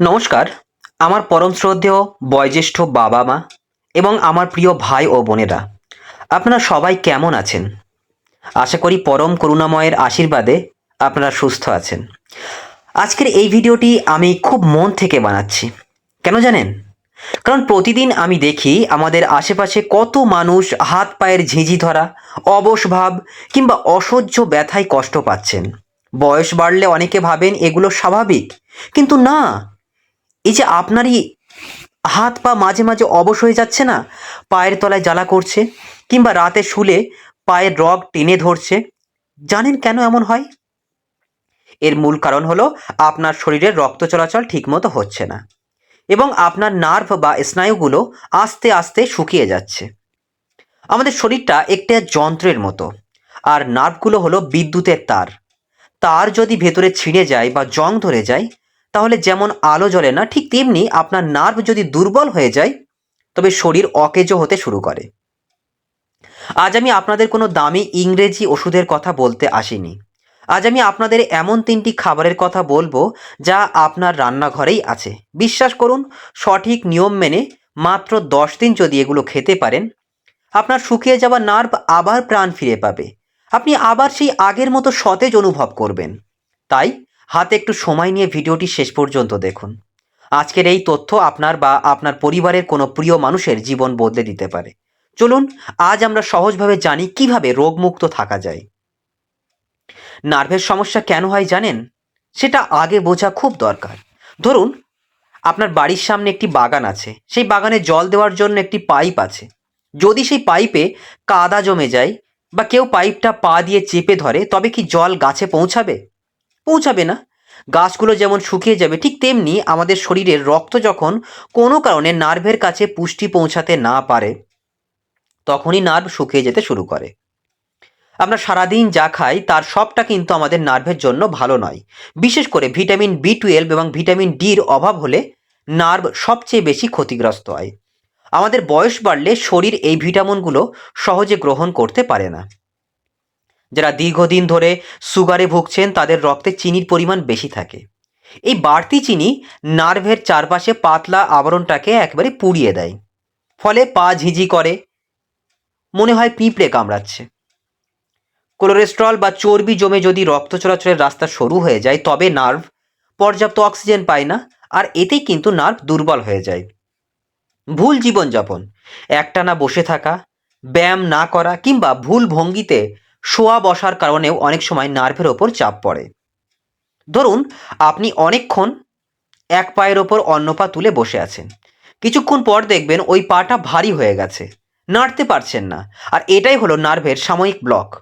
নমস্কার। আমার পরম শ্রদ্ধেয় বয়োজ্যেষ্ঠ বাবা মা এবং আমার প্রিয় ভাই ও বোনেরা, আপনারা সবাই কেমন আছেন? আশা করি পরম করুণাময়ের আশীর্বাদে আপনারা সুস্থ আছেন। আজকের এই ভিডিওটি আমি খুব মন থেকে বানাচ্ছি। কেন জানেন? কারণ প্রতিদিন আমি দেখি আমাদের আশেপাশে কত মানুষ হাত পায়ের ঝিঁঝি ধরা, অবশ ভাব কিংবা অসহ্য ব্যথায় কষ্ট পাচ্ছেন। বয়স বাড়লে অনেকে ভাবেন এগুলো স্বাভাবিক, কিন্তু না। এই যে আপনারই হাত পা মাঝে মাঝে অবশ হয়ে যাচ্ছে না, পায়ের তলায় জ্বালা করছে, কিংবা রাতে শুলে পায়ের রগ টেনে ধরছে, জানেন কেন এমন হয়? এর মূল কারণ হলো আপনার শরীরের রক্ত চলাচল ঠিকমতো হচ্ছে না, এবং আপনার নার্ভ বা স্নায়ুগুলো আস্তে আস্তে শুকিয়ে যাচ্ছে। আমাদের শরীরটা একটা যন্ত্রের মতো, আর নার্ভগুলো হলো বিদ্যুতের তার। তার যদি ভেতরে ছিঁড়ে যায় বা জং ধরে যায় তাহলে যেমন আলো জ্বলে না, ঠিক তেমনি আপনার নার্ভ যদি দুর্বল হয়ে যায়, তবে শরীর অকেজো হতে শুরু করে। আজ আমি আপনাদের কোনো দামি ইংরেজি ওষুধের কথা বলতে আসিনি। আজ আমি আপনাদের এমন তিনটি খাবারের কথা বলব যা আপনার রান্নাঘরেই আছে। বিশ্বাস করুন, সঠিক নিয়ম মেনে মাত্র দশ দিন যদি এগুলো খেতে পারেন, আপনার শুকিয়ে যাওয়া নার্ভ আবার প্রাণ ফিরে পাবে। আপনি আবার সেই আগের মতো সতেজ অনুভব করবেন। তাই হাতে একটু সময় নিয়ে ভিডিওটি শেষ পর্যন্ত দেখুন। আজকের এই তথ্য আপনার বা আপনার পরিবারের কোনো প্রিয় মানুষের জীবন বদলে দিতে পারে। চলুন, আজ আমরা সহজভাবে জানি কীভাবে রোগমুক্ত থাকা যায়। নার্ভের সমস্যা কেন হয় জানেন? সেটা আগে বোঝা খুব দরকার। ধরুন, আপনার বাড়ির সামনে একটি বাগান আছে। সেই বাগানে জল দেওয়ার জন্য একটি পাইপ আছে। যদি সেই পাইপে কাদা জমে যায় বা কেউ পাইপটা পা দিয়ে চেপে ধরে, তবে কি জল গাছে পৌঁছাবে? পৌঁছাবে না। গাছগুলো যেমন শুকিয়ে যাবে, ঠিক তেমনি আমাদের শরীরের রক্ত যখন কোনো কারণে নার্ভের কাছে পুষ্টি পৌঁছাতে না পারে, তখনই নার্ভ শুকিয়ে যেতে শুরু করে। আমরা সারাদিন যা খাই, তার সবটা কিন্তু আমাদের নার্ভের জন্য ভালো নয়। বিশেষ করে ভিটামিন বি টুয়েলভ এবং ভিটামিন ডির অভাব হলে নার্ভ সবচেয়ে বেশি ক্ষতিগ্রস্ত হয়। আমাদের বয়স বাড়লে শরীর এই ভিটামিনগুলো সহজে গ্রহণ করতে পারে না। যারা দীর্ঘদিন ধরে সুগারে ভুগছেন, তাদের রক্তে চিনির পরিমাণ বেশি থাকে। এই বাড়তি চিনি নার্ভের চারপাশে পাতলা আবরণটাকে একবারে পুড়িয়ে দেয়। ফলে পা ঝিঝি করে, মনে হয় পিঁপড়ে কামড়াচ্ছে। কোলেস্ট্রল বা চর্বি জমে যদি রক্ত চলাচলের রাস্তা সরু হয়ে যায়, তবে নার্ভ পর্যাপ্ত অক্সিজেন পায় না, আর এতেই কিন্তু নার্ভ দুর্বল হয়ে যায়। ভুল জীবনযাপন, একটানা বসে থাকা, ব্যায়াম না করা কিংবা ভুল ভঙ্গিতে শোয়া বসার কারণেও অনেক সময় নার্ভের ওপর চাপ পড়ে। ধরুন, আপনি অনেকক্ষণ এক পায়ের ওপর অন্য পা তুলে বসে আছেন। কিছুক্ষণ পর দেখবেন ওই পাটা ভারী হয়ে গেছে। নাড়তে পারছেন না। আর এটাই হলো নার্ভের সাময়িক ব্লক।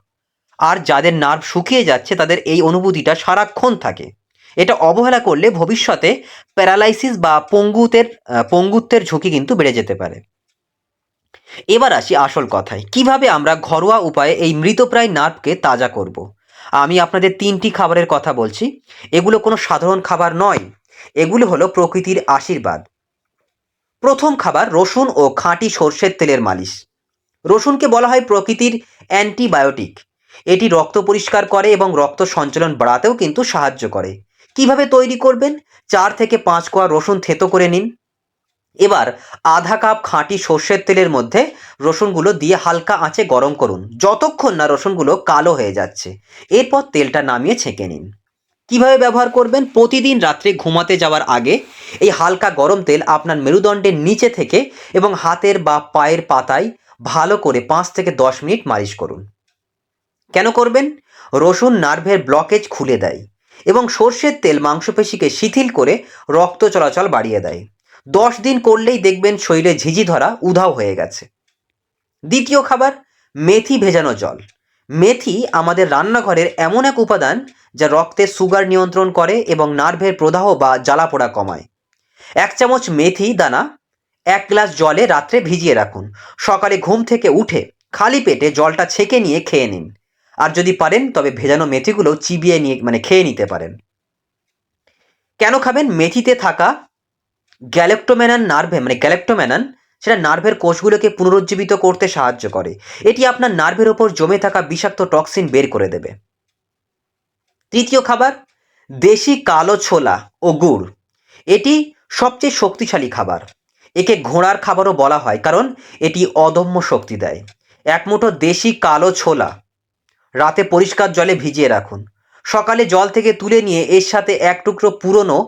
আর যাদের নার্ভ শুকিয়ে যাচ্ছে, তাদের এই অনুভূতিটা সারাক্ষণ থাকে। এটা অবহেলা করলে ভবিষ্যতে প্যারালাইসিস বা পঙ্গুতের পঙ্গুত্বের ঝুঁকি কিন্তু বেড়ে যেতে পারে। এবার আসি আসল কথায়। কীভাবে আমরা ঘরোয়া উপায়ে এই মৃতপ্রায় নার্ভকে তাজা করব। আমি আপনাদের তিনটি খাবারের কথা বলছি। এগুলো কোনো সাধারণ খাবার নয়। এগুলো হলো প্রকৃতির আশীর্বাদ। প্রথম খাবার রসুন ও খাঁটি সর্ষের তেলের মালিশ। রসুনকে বলা হয় প্রকৃতির অ্যান্টিবায়োটিক। এটি রক্ত পরিষ্কার করে এবং রক্ত সঞ্চালন বাড়াতেও কিন্তু সাহায্য করে। কীভাবে তৈরি করবেন? চার থেকে পাঁচ কোয়া রসুন থেতো করে নিন। এবার আধা কাপ খাঁটি সর্ষের তেলের মধ্যে রসুনগুলো দিয়ে হালকা আঁচে গরম করুন। যতক্ষণ না রসুনগুলো কালো হয়ে যাচ্ছে, এরপর তেলটা নামিয়ে ছেঁকে নিন। কীভাবে ব্যবহার করবেন? প্রতিদিন রাত্রে ঘুমাতে যাওয়ার আগে এই হালকা গরম তেল আপনার মেরুদণ্ডের নিচে থেকে এবং হাতের বা পায়ের পাতায় ভালো করে পাঁচ থেকে দশ মিনিট মালিশ করুন। কেন করবেন? রসুন নার্ভের ব্লকেজ খুলে দেয় এবং সর্ষের তেল মাংসপেশিকে শিথিল করে রক্ত চলাচল বাড়িয়ে দেয়। দশ দিন করলেই দেখবেন শরীরে ঝিঝি ধরা উধাও হয়ে গেছে। দ্বিতীয় খাবার, মেথি ভেজানো জল। মেথি আমাদের রান্নাঘরের এমন এক উপাদান যা রক্তে সুগার নিয়ন্ত্রণ করে এবং নার্ভের প্রদাহ বা জ্বালা পোড়া কমায়। এক চামচ মেথি দানা, এক গ্লাস জলে রাত্রে ভিজিয়ে রাখুন। সকালে ঘুম থেকে উঠে খালি পেটে জলটা ছেঁকে নিয়ে খেয়ে নিন। আর যদি পারেন, তবে ভেজানো মেথিগুলো চিবিয়ে নিয়ে মানে খেয়ে নিতে পারেন। কেন খাবেন? মেথিতে থাকা গ্যালেক্টোম্যানান নার্ভে মানে গ্যালেক্টোম্যানান সেটা নার্ভের কোষগুলোকে পুনরুজ্জীবিত করতে সাহায্য করে। এটি আপনার নার্ভের ওপর জমে থাকা বিষাক্ত টক্সিন বের করে দেবে। তৃতীয় খাবার, দেশি কালো ছোলা ও গুড়। এটি সবচেয়ে শক্তিশালী খাবার। একে ঘোড়ার খাবারও বলা হয়, কারণ এটি অদম্য শক্তি দেয়। এক মুঠো দেশি কালো ছোলা। রাতে পরিষ্কার জলে ভিজিয়ে রাখুন। সকালে জল থেকে তুলে নিয়ে এর সাথে এক টুকরো পুরনো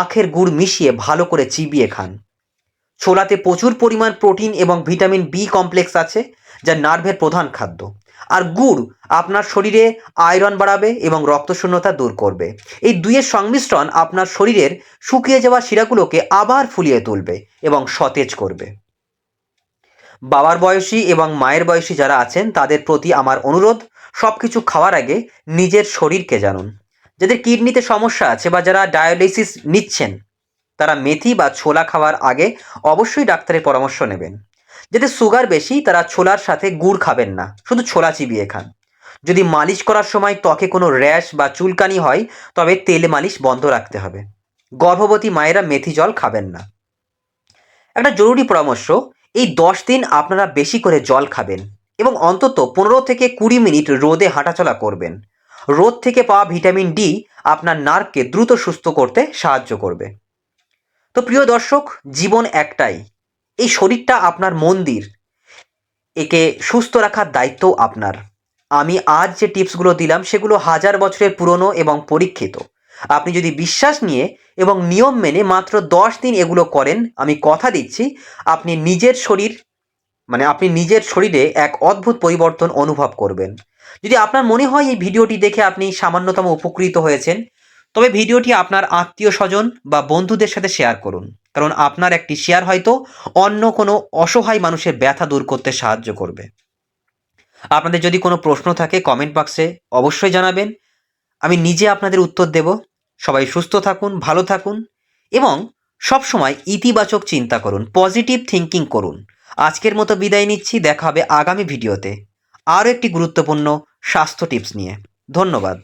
আখের গুড় মিশিয়ে ভালো করে চিবিয়ে খান। ছোলাতে প্রচুর পরিমাণ প্রোটিন এবং ভিটামিন বি কমপ্লেক্স আছে, যা নার্ভের প্রধান খাদ্য। আর গুড় আপনার শরীরে আয়রন বাড়াবে এবং রক্তশূন্যতা দূর করবে। এই দুইয়ের সংমিশ্রণ আপনার শরীরের শুকিয়ে যাওয়া শিরাগুলোকে আবার ফুলিয়ে তুলবে এবং সতেজ করবে। বাবার বয়সী এবং মায়ের বয়সী যারা আছেন, তাদের প্রতি আমার অনুরোধ সব কিছু খাওয়ার আগে নিজের শরীরকে জানুন। যাদের কিডনিতে সমস্যা আছে বা যারা ডায়ালিসিস নিচ্ছেন, তারা মেথি বা ছোলা খাওয়ার আগে অবশ্যই ডাক্তারের পরামর্শ নেবেন। যাদের সুগার বেশি, তারা ছোলার সাথে গুড় খাবেন না, শুধু ছোলা চিবিয়ে খান। যদি মালিশ করার সময় ত্বকে কোনো র্যাশ বা চুলকানি হয়, তবে তেল মালিশ বন্ধ রাখতে হবে। গর্ভবতী মায়েরা মেথি জল খাবেন না। একটা জরুরি পরামর্শ, এই দশ দিন আপনারা বেশি করে জল খাবেন। এবং অন্তত পনেরো থেকে কুড়ি মিনিট রোদে হাঁটাচলা করবেন। রোদ থেকে পাওয়া ভিটামিন ডি আপনার নার্ভকে দ্রুত সুস্থ করতে সাহায্য করবে। তো প্রিয় দর্শক, জীবন একটাই। এই শরীরটা আপনার মন্দির। একে সুস্থ রাখার দায়িত্ব আপনার। আমি আজ যে টিপসগুলো দিলাম, সেগুলো হাজার বছরের পুরনো এবং পরীক্ষিত। আপনি যদি বিশ্বাস নিয়ে এবং নিয়ম মেনে মাত্র দশ দিন এগুলো করেন, আমি কথা দিচ্ছি, আপনি নিজের শরীর মানে আপনি নিজের শরীরে এক অদ্ভুত পরিবর্তন অনুভব করবেন। যদি আপনার মনে হয় এই ভিডিওটি দেখে আপনি সামান্যতম উপকৃত হয়েছেন, তবে ভিডিওটি আপনার আত্মীয় স্বজন বা বন্ধুদের সাথে শেয়ার করুন। কারণ আপনার একটি শেয়ার হয়তো অন্য কোনো অসহায় মানুষের ব্যথা দূর করতে সাহায্য করবে। আপনাদের যদি কোনো প্রশ্ন থাকে কমেন্ট বক্সে অবশ্যই জানাবেন। আমি নিজে আপনাদের উত্তর দেব। সবাই সুস্থ থাকুন, ভালো থাকুন এবং সবসময় ইতিবাচক চিন্তা করুন পজিটিভ থিঙ্কিং করুন। আজকের মতো বিদায় নিচ্ছি, দেখা হবে আগামী ভিডিওতে। আরও একটি গুরুত্বপূর্ণ স্বাস্থ্য টিপস নিয়ে। ধন্যবাদ।